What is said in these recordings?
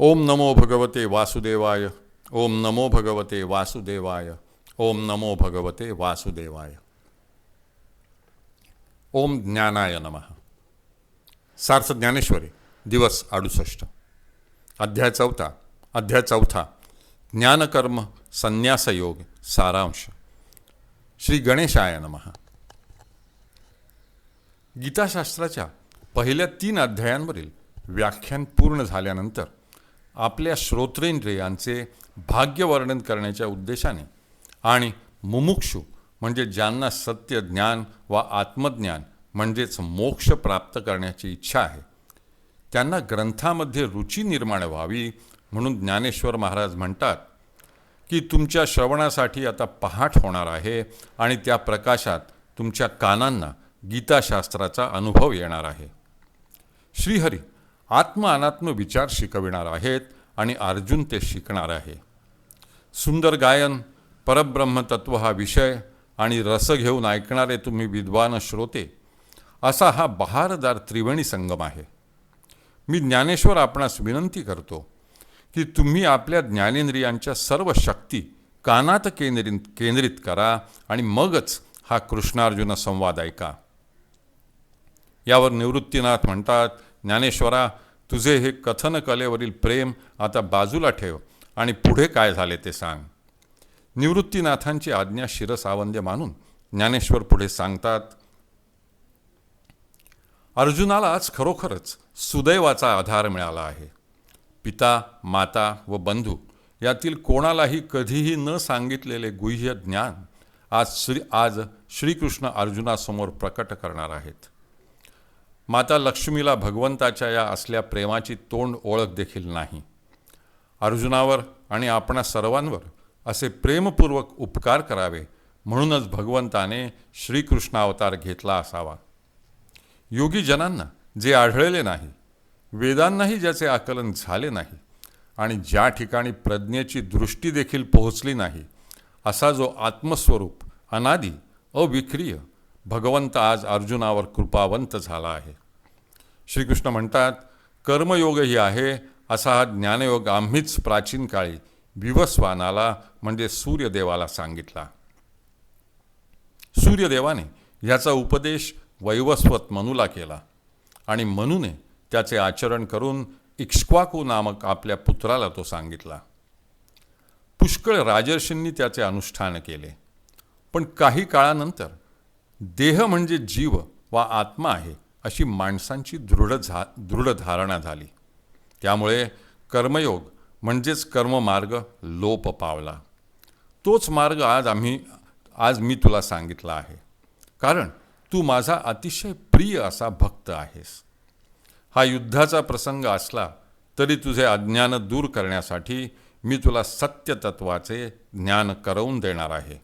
ओम नमो भगवते वासुदेवाय। ओम नमो भगवते वासुदेवाय। ओम नमो भगवते वासुदेवाय। ओम ज्ञानाय नमः। सार्थ ज्ञानेश्वरी दिवस अडुसष्ट। अध्याय चौथा। अध्याय चौथा। ज्ञानकर्म संन्यासयोग सारांश। श्री गणेशाय नमः। गीताशास्त्राच्या पहिल्या तीन अध्यायांवरील व्याख्यान पूर्ण झाल्यानंतर आपल्या श्रोत्रेंद्रियांचे भाग्यवर्णन करण्याच्या उद्देशाने. आणि मुमुक्षु म्हणजे ज्यांना सत्य ज्ञान वा आत्मज्ञान म्हणजेच मोक्ष प्राप्त करण्याची इच्छा आहे. त्यांना ग्रंथामध्ये रुची निर्माण व्हावी म्हणून ज्ञानेश्वर महाराज म्हणतात की तुमच्या श्रवणासाठी आता पहाट होणार आहे आणि त्या प्रकाशात तुमच्या कानांना गीताशास्त्राचा अनुभव येणार आहे. श्रीहरी आत्म अनात्म विचार शिकविणार आहेत आणि अर्जुन ते शिकणार आहे. सुंदर गायन परब्रह्मतत्व हा विषय आणि रस घेऊन ऐकणारे तुम्ही विद्वान श्रोते असा हा बहारदार त्रिवेणी संगम आहे. मी ज्ञानेश्वर आपणास विनंती करतो की तुम्ही आपल्या ज्ञानेंद्रियांच्या सर्व शक्ती कानात केंद्रित केंद्रित करा आणि मगच हा कृष्णार्जुन संवाद ऐका. यावर निवृत्तीनाथ म्हणतात ज्ञानेश्वरा तुझे हे कथन कलेवरील प्रेम आता बाजूला ठेव आणि पुढे काय झाले ते सांग. निवृत्तीनाथांची आज्ञा शिरसावंद्य मानून ज्ञानेश्वर पुढे सांगतात अर्जुनाला आज खरोखरच सुदैवाचा आधार मिळाला आहे. पिता माता व बंधू यातील कोणालाही कधीही न सांगितलेले गुह्य ज्ञान आज श्री आज श्रीकृष्ण अर्जुनासमोर प्रकट करणार आहेत. माता लक्ष्मीला भगवंताच्या या असल्या प्रेमाची तोंड ओळख देखील नाही. अर्जुनावर आणि आपणा सर्वांवर असे प्रेमपूर्वक उपकार करावे म्हणूनच भगवंताने श्रीकृष्ण अवतार घेतला असावा. योगी जनांना जे आढळले नाही वेदांनाही ज्याचे आकलन झाले नाही आणि ज्या ठिकाणी प्रज्ञेची दृष्टी देखील पोहोचली नाही असा जो आत्मस्वरूप अनादी अविक्रिय भगवंत आज अर्जुनावर कृपावंत झाला आहे. श्रीकृष्ण म्हणतात कर्मयोगही आहे असा हा ज्ञानयोग आम्हीच प्राचीन काळी विवस्वानाला म्हणजे सूर्यदेवाला सांगितला. सूर्यदेवाने ह्याचा उपदेश वैवस्वत मनूला केला आणि मनूने त्याचे आचरण करून इक्ष्वाकू नामक आपल्या पुत्राला तो सांगितला. पुष्कळ राजर्षींनी त्याचे अनुष्ठान केले. पण काही काळानंतर देह म्हणजे जीव वा आत्मा आहे अशी माणसांची दृढ झा दृढ धारणा झाली. त्यामुळे कर्मयोग म्हणजेच कर्ममार्ग लोप पावला. तोच मार्ग आज आम्ही आज मी तुला सांगितला आहे. कारण तू माझा अतिशय प्रिय असा भक्त आहेस. हा युद्धाचा प्रसंग असला तरी तुझे अज्ञान दूर करण्यासाठी मी तुला सत्यतत्वाचे ज्ञान करवून देणार आहे.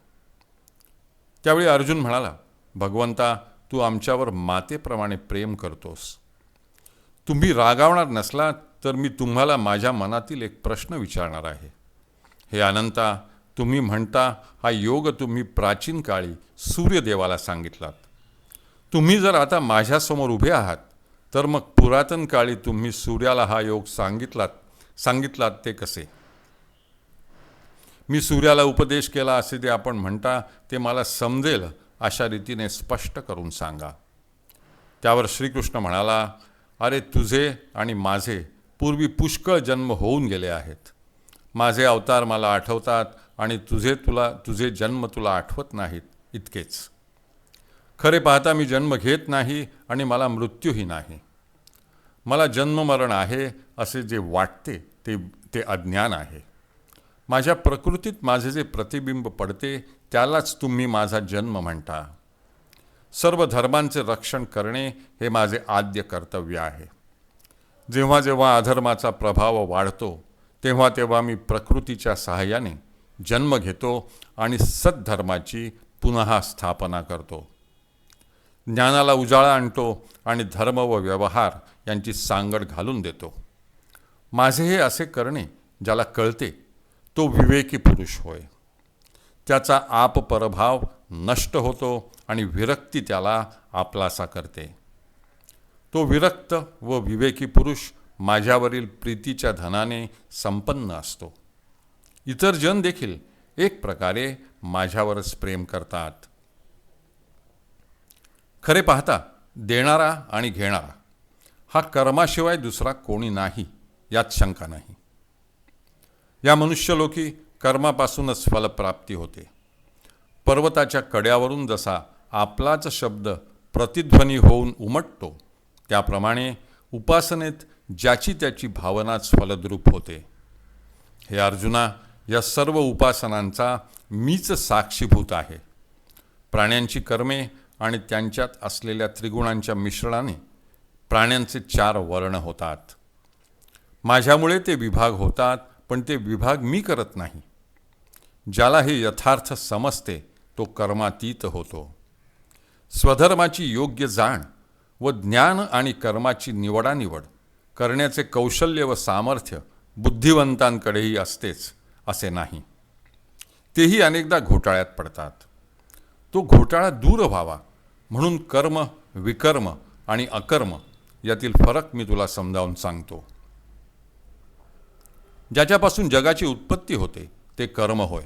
त्यावेळी अर्जुन म्हणाला भगवंता तू आमच्यावर मातेप्रमाणे प्रेम करतोस. तुम्ही रागावणार नसला तर मी तुम्हाला माझ्या मनातील एक प्रश्न विचारणार आहे. हे अनंता तुम्ही म्हणता हा योग तुम्ही प्राचीन काळी सूर्यदेवाला सांगितलात. तुम्ही जर आता माझ्यासमोर उभे आहात तर मग पुरातन काळी तुम्ही सूर्याला हा योग सांगितलात सांगितलात ते कसे? मी सूर्याला उपदेश केला असे ते आपण म्हणता ते मला समजेल अशा रीतीने स्पष्ट करून सांगा. त्यावर श्रीकृष्ण म्हणाला अरे तुझे आणि माझे पूर्वी पुष्कळ जन्म होऊन गेले आहेत. माझे अवतार मला आठवतात आणि तुझे तुला तुझे जन्म तुला आठवत नाहीत इतकेच. खरे पाहता मी जन्म घेत नाही आणि मला मृत्यूही नाही. मला जन्ममरण आहे असे जे वाटते ते ते अज्ञान आहे. माझ्या प्रकृतीत माझे जे प्रतिबिंब पडते त्यालाच तुम्ही माझा जन्म म्हणता. सर्व धर्मांचे रक्षण करणे हे माझे आद्य कर्तव्य आहे. जेव्हा जेव्हा अधर्माचा प्रभाव वाढतो तेव्हा तेव्हा मी प्रकृतीच्या सहाय्याने जन्म घेतो आणि सद्धर्माची पुन्हा स्थापना करतो. ज्ञानाला उजाळा आणतो आणि धर्म व व्यवहार यांची सांगड घालून देतो. माझे हे असे करणे ज्याला कळते तो विवेकी पुरुष होय. त्याचा आप परभाव नष्ट होतो आणि विरक्ती त्याला आपलासा करते. तो विरक्त व विवेकी पुरुष माझ्यावरील प्रीतीच्या धनाने संपन्न असतो. इतर जन देखील एक प्रकारे माझ्यावरच प्रेम करतात. खरे पाहता देणारा आणि घेणारा हा कर्माशिवाय दुसरा कोणी नाही यात शंका नाही. या मनुष्यलोकी कर्मापासूनच फलप्राप्ती होते. पर्वताच्या कड्यावरून जसा आपलाच शब्द प्रतिध्वनी होऊन उमटतो त्याप्रमाणे उपासनेत ज्याची त्याची भावनाच फलद्रूप होते. हे अर्जुना या सर्व उपासनांचा मीच साक्षीभूत आहे. प्राण्यांची कर्मे आणि त्यांच्यात असलेल्या त्रिगुणांच्या मिश्रणाने प्राण्यांचे चार वर्ण होतात. माझ्यामुळे ते विभाग होतात पण ते विभाग मी करत नाही. ज्याला हे यथार्थ समजते तो कर्मातीत होतो. स्वधर्माची योग्य जाण व ज्ञान आणि कर्माची निवडानिवड करण्याचे कौशल्य व सामर्थ्य बुद्धिवंतांकडेही असतेच असे नाही. तेही अनेकदा घोटाळ्यात पडतात. तो घोटाळा दूर व्हावा म्हणून कर्म विकर्म आणि अकर्म यातील फरक मी तुला समजावून सांगतो. ज्याच्यापासून जगाची उत्पत्ती होते ते कर्म होय.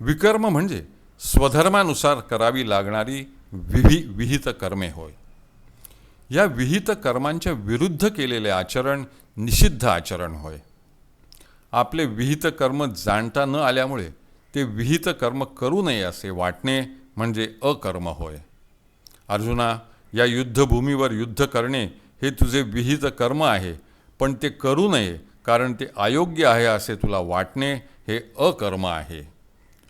विकर्म म्हणजे स्वधर्मानुसार करावी लागणारी विही विहित कर्मे होय. या विहित कर्मांच्या विरुद्ध केलेले आचरण निषिद्ध आचरण होय. आपले विहित कर्म जाणता न आल्यामुळे ते विहित कर्म करू नये असे वाटणे म्हणजे अकर्म होय. अर्जुना या युद्धभूमीवर युद्ध करणे हे तुझे विहित कर्म आहे पण ते करू नये कारण ते अयोग्य आहे असे तुला वाटणे हे अकर्म आहे.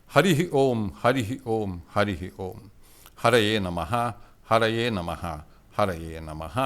हरिः ओम हरिः ओम हरिः ओम. हरये नमः हरये नमः हरये नमः.